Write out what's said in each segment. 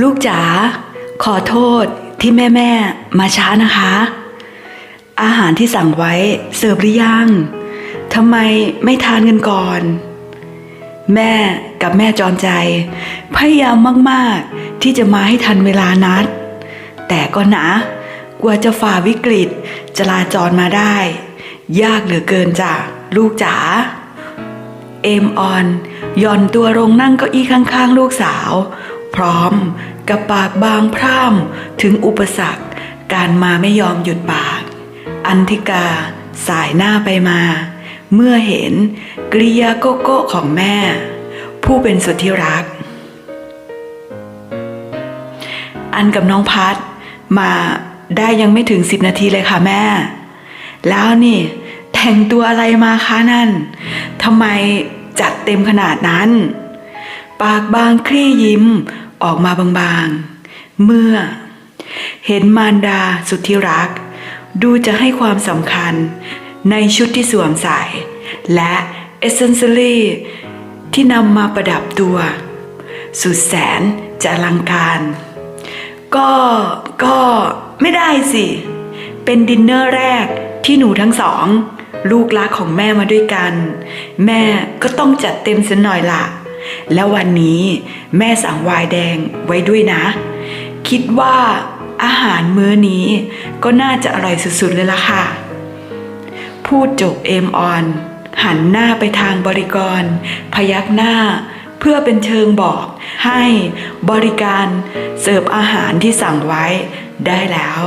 ลูกจ๋าขอโทษที่แม่แม่มาช้านะคะ อาหารที่สั่งไว้เสิร์ฟหรือยังทำไมไม่ทานกันก่อน แม่กับแม่จอนใจ พยายามมากๆที่จะมาให้ทันเวลานัด แต่ก็นะกว่าจะฝ่าวิกฤตจราจรมาได้ ยากเหลือเกินจ้ะลูกจ๋าเอมออนย่อนตัวลงนั่งเก้าอี้ข้างๆ ลูกสาว พร้อมกับปากบางพร่ำถึงอุปสรรค การมาไม่ยอมหยุดปาก อันธิกาสายหน้าไปมา เมื่อเห็นกริยาโกโก้ของแม่ ผู้เป็นสุดที่รัก อันกับน้องพัดมาได้ยังไม่ถึงสิบนาทีเลยค่ะแม่ แล้วนี่ แต่งตัวอะไรมาคะนั่นทำไมจัดเต็มขนาดนั้น ปากบางคลี่ยิ้ม ออกมาบางๆ เมื่อ เห็นมารดาสุดที่รัก ดูจะให้ความสำคัญในชุดที่สวมใส่ และเอเซนซอรี่ที่นำมาประดับตัว สุดแสนจะอลังการ ก็ก็ไม่ได้สิ เป็นดินเนอร์แรกที่หนูทั้งสอง ลูกรักของแม่มาด้วยกัน แม่ก็ต้องจัดเต็มสันหน่อยละ แล้ววันนี้แม่สั่งไวน์แดงไว้ด้วยนะ คิดว่าอาหารมื้อนี้ก็น่าจะอร่อยสุดๆเลยล่ะค่ะ พูดจบเอมออน หันหน้าไปทางบริกร พยักหน้า เพื่อเป็นเชิงบอกให้บริการเสิร์ฟอาหารที่สั่งไว้ได้แล้ว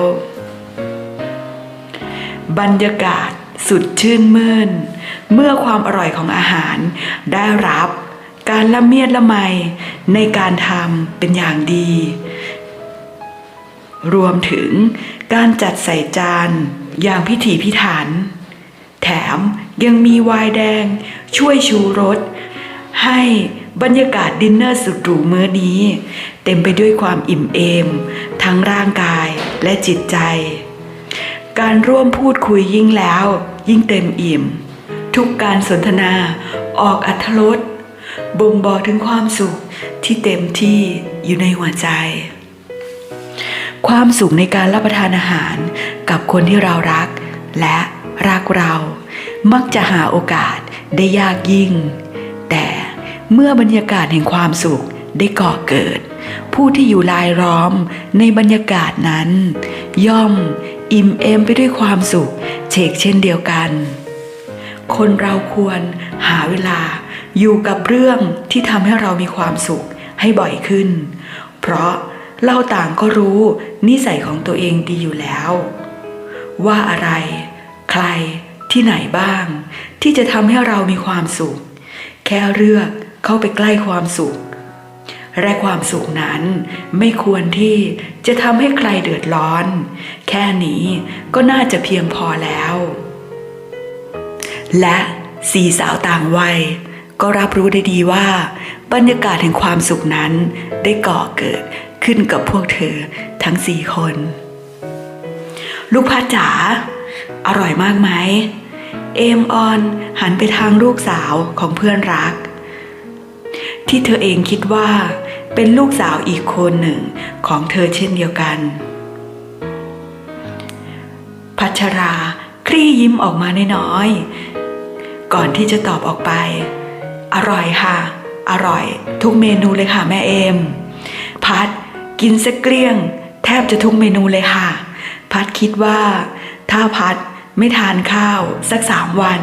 บรรยากาศสุดชื่นมื่น เมื่อความอร่อยของอาหารได้รับ การละเมียดละไมในการทำเป็นอย่างดี รวมถึงการจัดใส่จานอย่างพิถีพิถัน แถมยังมีไวน์แดงช่วยชูรสให้บรรยากาศดินเนอร์สุดหรูมื้อนี้ เต็มไปด้วยความอิ่มเอม ทั้งร่างกายและจิตใจ การร่วมพูดคุยยิ่งแล้ว ยิ่งเต็มอิ่ม ทุกการสนทนาออกอัธรส บ่งบอกถึงความสุขที่เต็มที่อยู่ในหัวใจ ความสุขในการรับประทานอาหารกับคนที่เรารัก และรักเรามักจะหาโอกาสได้ยากยิ่ง แต่เมื่อบรรยากาศแห่งความสุขได้ก่อเกิด ผู้ที่อยู่รายล้อมในบรรยากาศนั้น ย่อมอิ่มเอมไปด้วยความสุขเชกเช่นเดียวกัน คนเราควรหาเวลา อยู่กับเรื่องที่ทำให้เรามีความสุขให้บ่อยขึ้น เพราะเราต่างก็รู้นิสัยของตัวเองดีอยู่แล้ว ว่าอะไร ใครที่ไหนบ้าง ที่จะทำให้เรามีความสุข แค่เลือกเข้าไปใกล้ความสุขและความสุขนั้นไม่ควรที่จะทำให้ใครเดือดร้อน แค่นี้ก็น่าจะเพียงพอแล้ว และสี่สาวต่างวัย ก็รับรู้ได้ดีว่า บรรยากาศแห่งความสุขนั้นได้ก่อเกิดขึ้นกับพวกเธอทั้งสี่คน ลูกพัดจ๋าอร่อยมากไหมเอมออนหันไปทางลูกสาวของเพื่อนรัก ที่เธอเองคิดว่าเป็นลูกสาวอีกคนหนึ่งของเธอเช่นเดียวกัน พัชราคลี่ยิ้มออกมาน้อยๆก่อนที่จะตอบออกไป อร่อยค่ะ อร่อย ทุกเมนูเลยค่ะแม่เอม พัดกินสักเกลี้ยง แทบจะทุกเมนูเลยค่ะ พัดคิดว่า ถ้าพัดไม่ทานข้าวสักสามวัน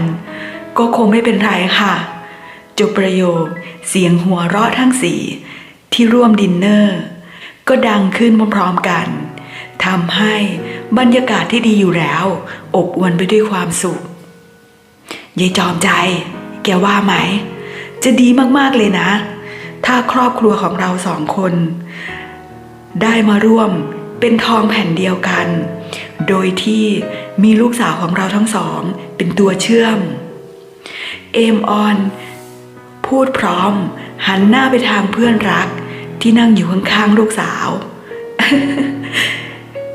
ก็คงไม่เป็นไรค่ะจบประโยคเสียงหัวเราะทั้งสี่ที่ร่วมดินเนอร์ ก็ดังขึ้นพร้อมๆกันทำให้บรรยากาศที่ดีอยู่แล้ว อบอวลไปด้วยความสุขยายจอมใจ แกว่าไหม จะดีมากๆเลยนะ ถ้าครอบครัวของเราสองคน ได้มาร่วมเป็นทองแผ่นเดียวกัน โดยที่มีลูกสาวของเราทั้งสอง เป็นตัวเชื่อม เอมออน พูดพร้อม หันหน้าไปทางเพื่อนรักที่นั่งอยู่ข้างๆลูกสาว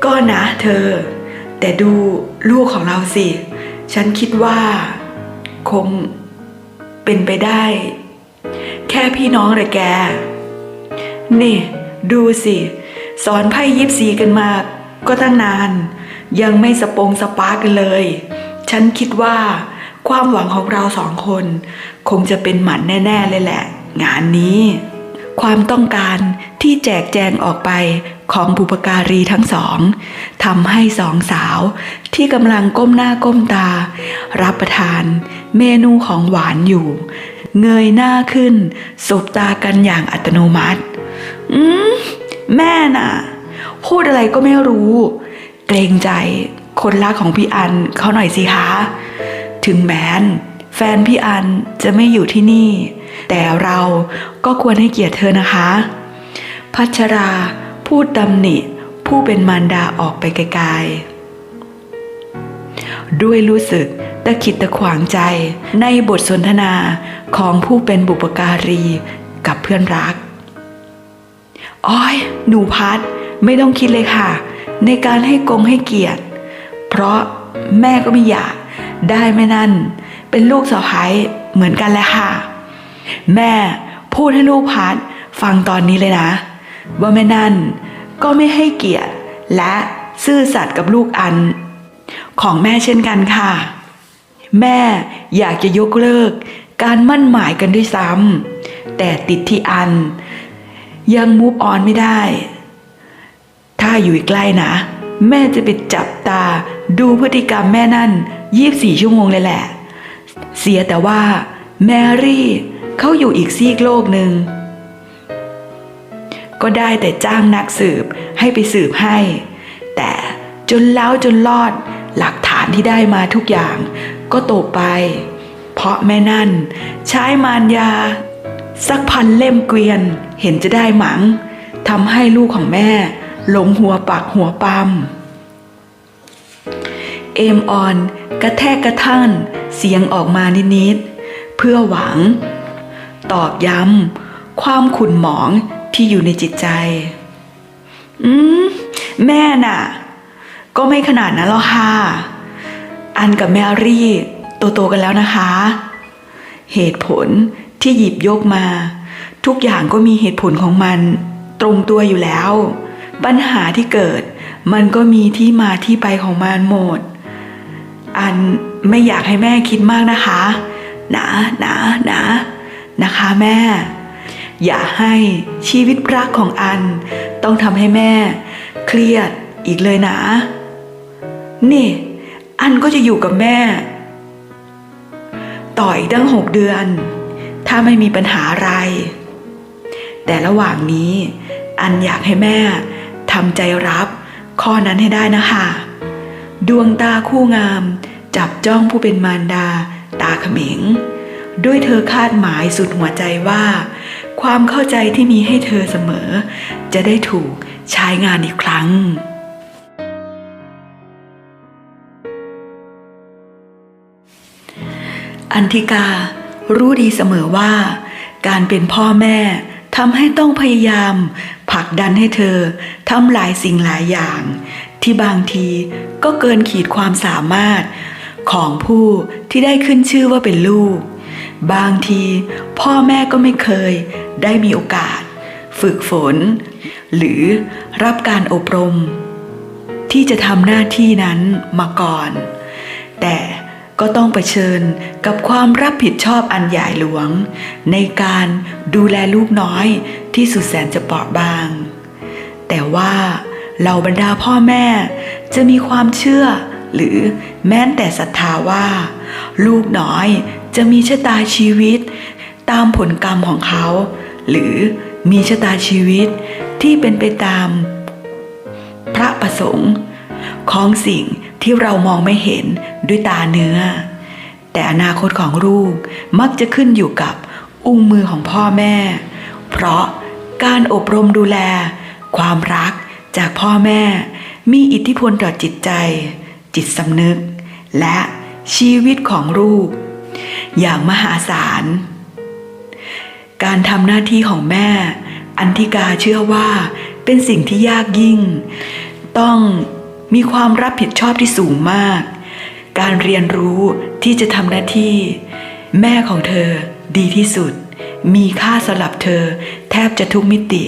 ก็นะเธอ แต่ดูลูกของเราสิ ฉันคิดว่า คงเป็นไปได้ แค่พี่น้องเลยแก นี่ ดูสิ สอนไพ่ยิปซีกันมา ก็ตั้งนาน ยังไม่สปงสปาร์กันเลย ฉันคิดว่า ความหวังของเราสองคน คงจะเป็นหมันแน่ ๆ เลยแหละ งานนี้ ความต้องการที่แจกแจงออกไปของบุปการีทั้งสองทำให้สองสาวที่กำลังก้มหน้าก้มตา รับประทานเมนูของหวานอยู่ เงยหน้าขึ้น สบตากันอย่างอัตโนมัติ อืม แม่น่ะ พูดอะไรก็ไม่รู้ เกรงใจคนรักของพี่อันเขาหน่อยสิคะ ถึงแม้น แฟนพี่อันจะไม่อยู่ที่นี่ แต่เราก็ควรให้เกียรติเธอนะคะ พัชราพูดตำหนิผู้เป็นมารดาออกไปไกลๆด้วยรู้สึก ตะขิดตะขวางใจในบทสนทนาของผู้เป็นบุปการีกับเพื่อนรัก อ้อย หนูพัดไม่ต้องคิดเลยค่ะ ในการให้กงให้เกียรติ เพราะแม่ก็ไม่อยากได้แม่นั่น เป็นลูกสะพ้ายเหมือนกันแหละค่ะ แม่พูดให้ลูกพัดฟังตอนนี้เลยนะ ว่าแม่นั่นก็ไม่ให้เกียรติ และซื่อสัตย์กับลูกอัน ของแม่เช่นกันค่ะ แม่อยากจะยกเลิก การมั่นหมายกันด้วยซ้ำแต่ติดที่อัน ยังมูฟออนไม่ได้ ถ้าอยู่ใกล้นะ แม่จะไปจับตาดูพฤติกรรมแม่นั่น 24 ชั่วโมงเลยแหละ เสียแต่ว่า แมรี่เขาอยู่อีกซีกโลกหนึ่งก็ได้แต่จ้างนักสืบให้ไปสืบให้ แต่จนแล้วจนรอดหลักฐานที่ได้มาทุกอย่าง ก็ตกไป เพราะแม่นั่น ใช้มารยา สักพันเล่มเกวียนเห็นจะได้หมังทำให้ลูกของแม่หลงหัวปักหัวปั๊มเอมออนกระแทกกระทั่นเสียงออกมานิดๆเพื่อหวัง ตอกย้ำความขุ่นหมองที่อยู่ในจิตใจ อืม แม่น่ะ ก็ไม่ขนาดนั้นหรอกค่ะ อันกับแมรี่โตๆกันแล้วนะคะ เหตุผลที่หยิบยกมา ทุกอย่างก็มีเหตุผลของมัน ตรงตัวอยู่แล้ว ปัญหาที่เกิด มันก็มีที่มาที่ไปของมันหมด อันไม่อยากให้แม่คิดมากนะคะนะนะนะนะคะแม่ อย่าให้ชีวิตรักของอัน ต้องทำให้แม่ เครียดอีกเลยนะ นี่ อันก็จะอยู่กับแม่ ต่ออีกตั้งหกเดือน ถ้าไม่มีปัญหาอะไร แต่ระหว่างนี้ อันอยากให้แม่ทำใจรับข้อนั้นให้ได้นะคะดวงตาคู่งาม จับจ้องผู้เป็นมารดา ตาเขมงด้วยเธอคาดหมายสุดหัวใจว่า ความเข้าใจที่มีให้เธอเสมอ จะได้ถูกใช้งานอีกครั้ง อันธิการู้ดีเสมอว่า การเป็นพ่อแม่ทำให้ต้องพยายามผลักดันให้เธอทำหลายสิ่งหลายอย่าง ที่บางทีก็เกินขีดความสามารถของผู้ที่ได้ขึ้นชื่อว่าเป็นลูก บางทีพ่อแม่ก็ไม่เคยได้มีโอกาส ฝึกฝน หรือรับการอบรม ที่จะทำหน้าที่นั้นมาก่อน แต่ ก็ต้องเผชิญกับความรับผิดชอบอันใหญ่หลวง ในการดูแลลูกน้อยที่สุดแสนจะเปราะบาง แต่ว่าเหล่าบรรดาพ่อแม่จะมีความเชื่อหรือแม้แต่ศรัทธาว่า ลูกน้อยจะมีชะตาชีวิต ตามผลกรรมของเขา หรือมีชะตาชีวิตที่เป็นไปตาม พระประสงค์ของสิ่ง ที่เรามองไม่เห็นด้วยตาเนื้อ แต่อนาคตของลูกมักจะขึ้นอยู่กับอุ้งมือของพ่อแม่ เพราะการอบรมดูแล ความรักจากพ่อแม่ มีอิทธิพลต่อจิตใจ จิตสำนึก และชีวิตของลูก อย่างมหาศาล การทำหน้าที่ของแม่ อันธิกาเชื่อว่าเป็นสิ่งที่ยากยิ่ง ต้อง มีความรับผิดชอบที่สูงมาก การเรียนรู้ที่จะทำหน้าที่ แม่ของเธอดีที่สุด มีค่าสำหรับเธอแทบจะทุกมิติ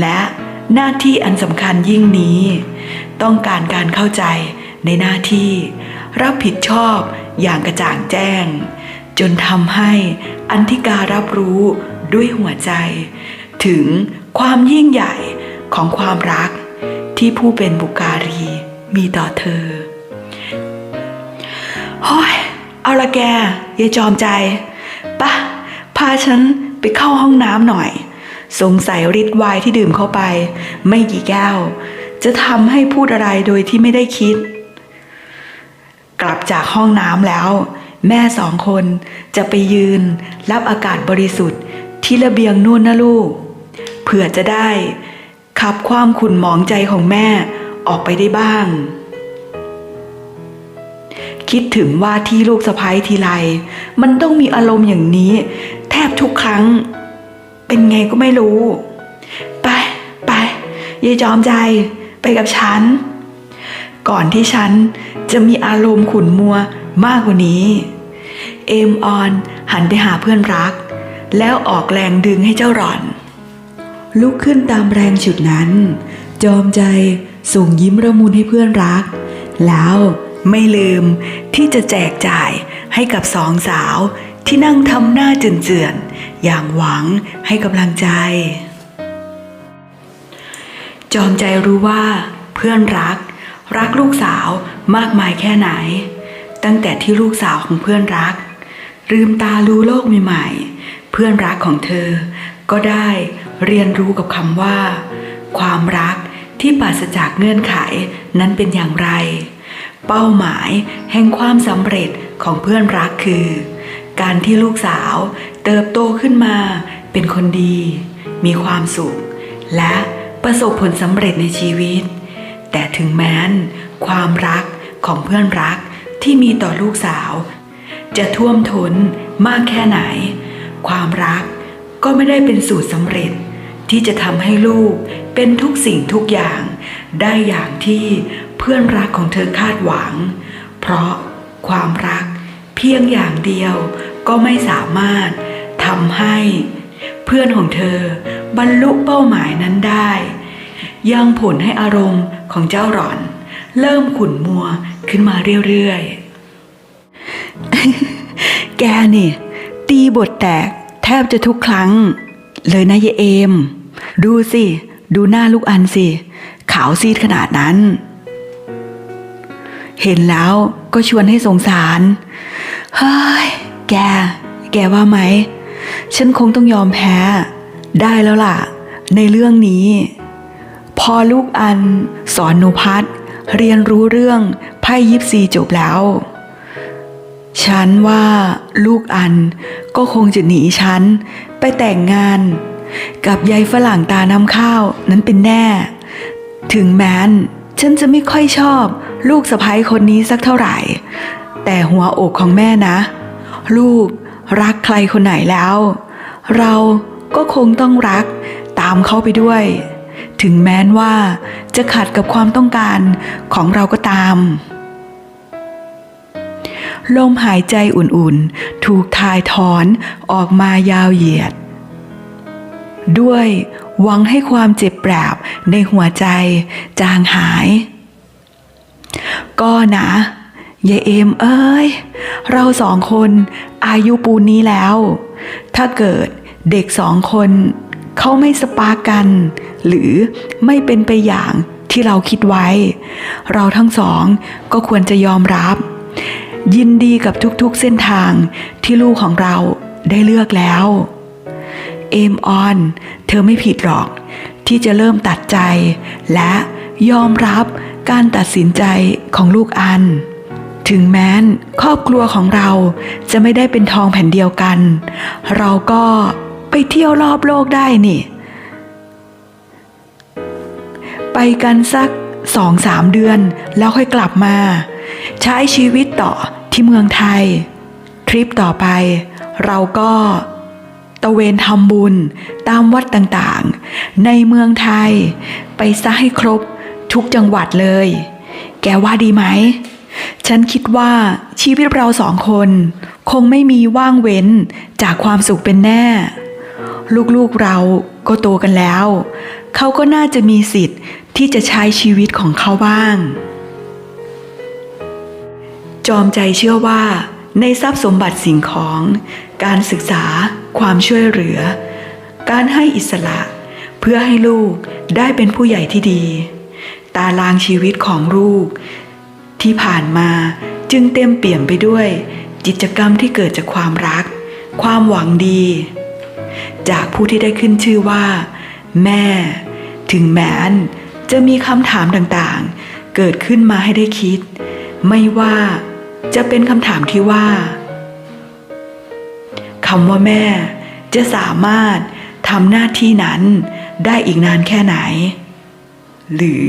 และหน้าที่อันสำคัญยิ่งนี้ ต้องการการเข้าใจในหน้าที่ รับผิดชอบอย่างกระจ่างแจ้ง จนทำให้อันธิการับรู้ด้วยหัวใจ ถึงความยิ่งใหญ่ของความรัก ที่ผู้เป็นบุการีมีต่อเธอโฮ้ยเอาละแกอย่าจอมใจปะพาฉันไปเข้าห้องน้ำหน่อย สงสัยฤทธิ์วน์ที่ดื่มเข้าไป ไม่กี่แก้ว จะทำให้พูดอะไรโดยที่ไม่ได้คิด กลับจากห้องน้ำแล้ว แม่สองคนจะไปยืน รับอากาศบริสุทธิ์ที่ระเบียงนู่นนะลูก เผื่อจะได้ ขับความขุ่นหมองใจของแม่ออกไปได้บ้าง คิดถึงว่าที่ลูกสะพ้ยทีไร มันต้องมีอารมณ์อย่างนี้ แทบทุกครั้ง เป็นไงก็ไม่รู้ ไปไปยายจอมใจไปกับฉัน ก่อนที่ฉันจะมีอารมณ์ขุ่นมัวมากกว่านี้ เอมออนหันไปหาเพื่อนรัก แล้วออกแรงดึงให้เจ้าหล่อน ลุกขึ้นตามแรงฉุดนั้น จอมใจส่งยิ้มระมุนให้เพื่อนรัก แล้วไม่ลืมที่จะแจกจ่ายให้กับสองสาวที่นั่งทำหน้าเจือนๆอย่างหวังให้กำลังใจ จอมใจรู้ว่าเพื่อนรัก รักลูกสาวมากมายแค่ไหน ตั้งแต่ที่ลูกสาวของเพื่อนรัก ลืมตารู้โลกใหม่ๆ เพื่อนรักของเธอก็ได้ เรียนรู้กับคำว่า ความรักที่ปราศจากเงื่อนไขนั้นเป็นอย่างไร เป้าหมายแห่งความสำเร็จของเพื่อนรักคือ การที่ลูกสาวเติบโตขึ้นมาเป็นคนดี มีความสุข และประสบผลสำเร็จในชีวิต แต่ถึงแม้น ความรักของเพื่อนรักที่มีต่อลูกสาว จะท่วมท้นมากแค่ไหน ความรักก็ไม่ได้เป็นสูตรสำเร็จ ที่จะทำให้ลูกเป็นทุกสิ่งทุกอย่าง ได้อย่างที่เพื่อนรักของเธอคาดหวัง เพราะความรักเพียงอย่างเดียวก็ไม่สามารถทำให้ เพื่อนของเธอบรรลุเป้าหมายนั้นได้ ยังผลให้อารมณ์ของเจ้าหล่อน เริ่มขุ่นมัวขึ้นมาเรื่อยๆ แกนี่ ตีบทแตกแทบจะทุกครั้ง เลยนะยายเอม ดูสิ ดูหน้าลูกอันสิ ขาวซีดขนาดนั้น เห็นแล้วก็ชวนให้สงสาร เฮ้ย แก แกว่าไหม ฉันคงต้องยอมแพ้ ได้แล้วล่ะ ในเรื่องนี้ พอลูกอันสอนนูพัดเรียนรู้เรื่องไพ่ยิปซีจบแล้ว ฉันว่าลูกอันก็คงจะหนีฉัน ไปแต่งงานกับยายฝรั่งตาน้ำข้าวนั้นเป็นแน่ ถึงแม้นฉันจะไม่ค่อยชอบลูกสะพ้ยคนนี้สักเท่าไหร่ แต่หัวอกของแม่นะ ลูกรักใครคนไหนแล้ว เราก็คงต้องรักตามเขาไปด้วย ถึงแม้นว่าจะขัดกับความต้องการของเราก็ตาม ลมหายใจอุ่นๆ ถูกทายถอนออกมายาวเหยียด ด้วยหวังให้ความเจ็บแปรบในหัวใจ จางหาย ก็นะยายเอมเอ้ย เราสองคนอายุปูนนี้แล้ว ถ้าเกิดเด็กสองคนเขาไม่สปาร์กกัน หรือไม่เป็นไปอย่างที่เราคิดไว้ เราทั้งสองก็ควรจะยอมรับ ยินดีกับทุกๆเส้นทางที่ลูกของเราได้เลือกแล้ว เอมออน เธอไม่ผิดหรอก ที่จะเริ่มตัดใจ และยอมรับการตัดสินใจของลูกอัน ถึงแม้นครอบครัวของเราจะไม่ได้เป็นทองแผ่นเดียวกัน เราก็ไปเที่ยวรอบโลกได้นี่ ไปกันสักสองสามเดือนแล้วค่อยกลับมา ใช้ชีวิตต่อ ที่เมืองไทย ทริปต่อไป เราก็ตะเวนทำบุญตามวัดต่างๆ ในเมืองไทย ไปซะให้ครบทุกจังหวัดเลย แกว่าดีไหม ฉันคิดว่าชีวิตเราสองคน คงไม่มีว่างเว้นจากความสุขเป็นแน่ ลูกๆเราก็โตกันแล้ว เขาก็น่าจะมีสิทธิ์ที่จะใช้ชีวิตของเขาบ้าง จอมใจเชื่อว่า ในทรัพย์สมบัติสิ่งของ การศึกษา ความช่วยเหลือ การให้อิสระ เพื่อให้ลูกได้เป็นผู้ใหญ่ที่ดี ตารางชีวิตของลูก ที่ผ่านมาจึงเต็มเปี่ยมไปด้วย กิจกรรมที่เกิดจากความรัก ความหวังดี จากผู้ที่ได้ขึ้นชื่อว่า แม่ ถึงแม้นจะมีคำถามต่างๆ เกิดขึ้นมาให้ได้คิด ไม่ว่า จะเป็นคำถามที่ว่าคำว่าแม่จะสามารถทำหน้าที่นั้นได้อีกนานแค่ไหน หรือ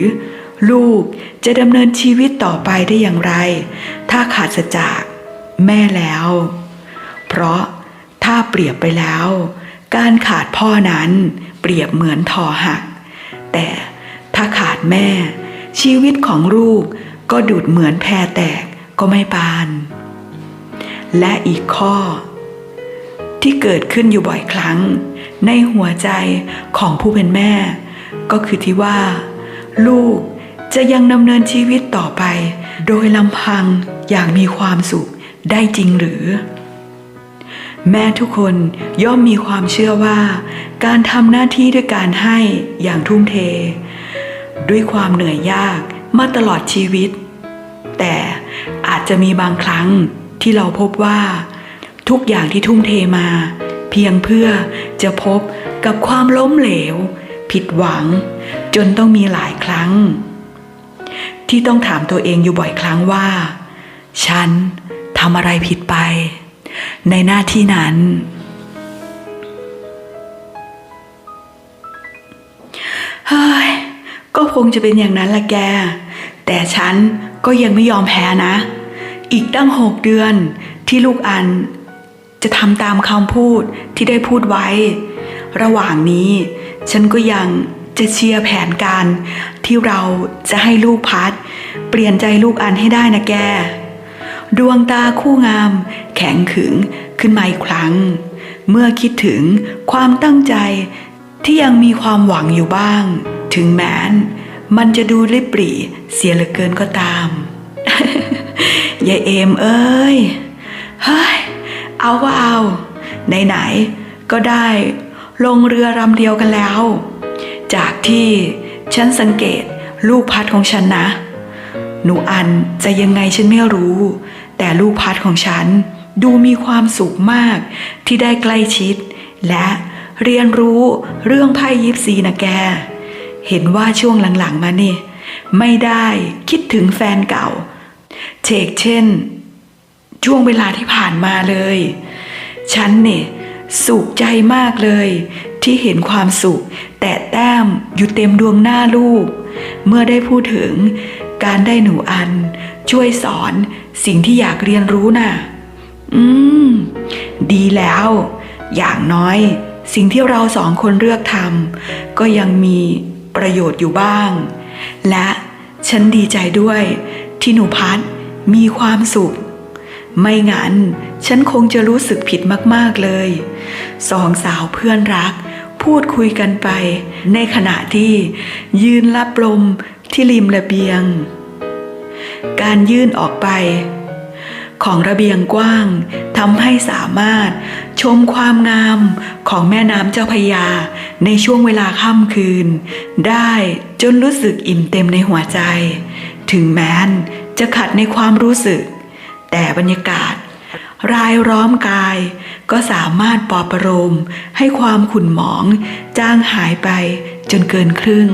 ลูกจะดำเนินชีวิตต่อไปได้อย่างไร ถ้าขาดจากแม่แล้ว เพราะถ้าเปรียบไปแล้ว การขาดพ่อนั้นเปรียบเหมือนทอหัก แต่ถ้าขาดแม่ ชีวิตของลูกก็ดูดเหมือนแพรแตก ก็ไม่ปาน และอีกข้อ ที่เกิดขึ้นอยู่บ่อยครั้ง ในหัวใจของผู้เป็นแม่ ก็คือที่ว่า ลูกจะยังดำเนินชีวิตต่อไป โดยลำพังอย่างมีความสุขได้จริงหรือ แม่ทุกคนย่อมมีความเชื่อว่า การทำหน้าที่ด้วยการให้อย่างทุ่มเท ด้วยความเหนื่อยยากมาตลอดชีวิต อาจจะมีบางครั้งที่เราพบว่า ทุกอย่างที่ทุ่มเทมา เพียงเพื่อจะพบกับความล้มเหลว ผิดหวัง จนต้องมีหลายครั้ง ที่ต้องถามตัวเองอยู่บ่อยครั้งว่า ฉันทำอะไรผิดไป ในหน้าที่นั้น เฮ้ย ก็คงจะเป็นอย่างนั้นแหละแก แต่ฉันก็ยังไม่ยอมแพ้นะ อีกตั้งหกเดือนที่ลูกอัน จะทำตามคำพูดที่ได้พูดไว้ ระหว่างนี้ฉันก็ยังจะเชียร์แผนการที่เราจะให้ลูกพัด เปลี่ยนใจลูกอันให้ได้นะแก ดวงตาคู่งาม แข็งขึงขึ้นมาอีกครั้ง เมื่อคิดถึงความตั้งใจที่ยังมีความหวังอยู่บ้าง ถึงแม้น มันจะดูริบหรี่เสียเหลือเกินก็ตาม ยายเอมเอ้ย เฮ้ย เอาก็เอา ไหนๆ ก็ได้ ลงเรือลำเดียวกันแล้ว จากที่ฉันสังเกตลูกพัดของฉันนะ หนูอันจะยังไงฉันไม่รู้ แต่ลูกพัดของฉันดูมีความสุขมากที่ได้ใกล้ชิด และเรียนรู้เรื่องไพ่ยิปซีนะแก เห็นว่าช่วงหลังๆมานี่ ไม่ได้คิดถึงแฟนเก่า เชกเช่นช่วงเวลาที่ผ่านมาเลย ฉันเนี่ยสุขใจมากเลย ที่เห็นความสุข แต่แต้มอยู่เต็มดวงหน้าลูก เมื่อได้พูดถึงการได้หนูอัน ช่วยสอนสิ่งที่อยากเรียนรู้น่ะ อืม ดีแล้ว อย่างน้อย สิ่งที่เราสองคนเลือกทำก็ยังมีประโยชน์อยู่บ้าง และฉันดีใจด้วยที่หนูพัด มีความสุข ไม่งั้นฉันคงจะรู้สึกผิดมากๆเลย สองสาวเพื่อนรัก พูดคุยกันไป ในขณะที่ยืนรับลมที่ริมระเบียง การยื่นออกไป ของระเบียงกว้างทำให้สามารถชมความงามของแม่น้ำเจ้าพยา ในช่วงเวลาค่ำคืน ได้จนรู้สึกอิ่มเต็มในหัวใจ ถึงแม้น จะขัดในความรู้สึก แต่บรรยากาศ รายร้อมกาย ก็สามารถปลอบประโลมให้ความขุ่นหมอง จางหายไปจนเกินครึ่ง